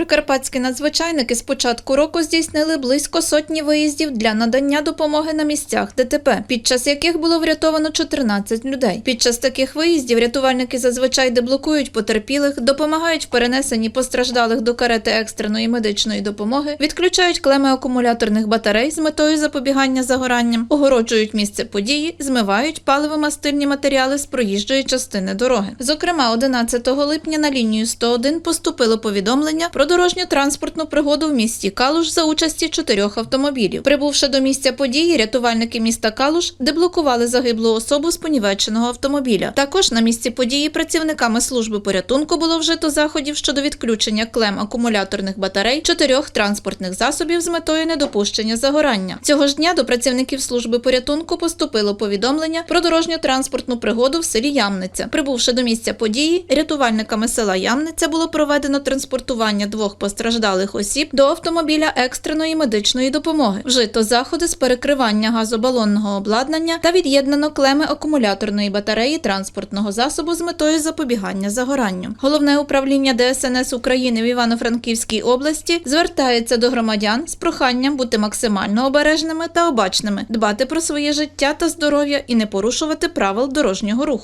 Прикарпатські надзвичайники з початку року здійснили близько сотні виїздів для надання допомоги на місцях ДТП, під час яких було врятовано 14 людей. Під час таких виїздів рятувальники зазвичай деблокують потерпілих, допомагають в перенесенні постраждалих до карети екстреної медичної допомоги, відключають клеми акумуляторних батарей з метою запобігання загоранням, огороджують місце події, змивають паливо-мастильні матеріали з проїжджої частини дороги. Зокрема, 11 липня на лінію 101 поступило повідомлення про дорожньо-транспортну пригоду в місті Калуш за участі чотирьох автомобілів. Прибувши до місця події, рятувальники міста Калуш деблокували загиблу особу з понівеченого автомобіля. Також на місці події працівниками служби порятунку було вжито заходів щодо відключення клем акумуляторних батарей чотирьох транспортних засобів з метою недопущення загорання. Цього ж дня до працівників служби порятунку поступило повідомлення про дорожньо-транспортну пригоду в селі Ямниця. Прибувши до місця події, рятувальниками села Ямниця було проведено транспортування двох постраждалих осіб до автомобіля екстреної медичної допомоги. Вжито заходи з перекривання газобалонного обладнання та від'єднано клеми акумуляторної батареї транспортного засобу з метою запобігання загоранню. Головне управління ДСНС України в Івано-Франківській області звертається до громадян з проханням бути максимально обережними та обачними, дбати про своє життя та здоров'я і не порушувати правил дорожнього руху.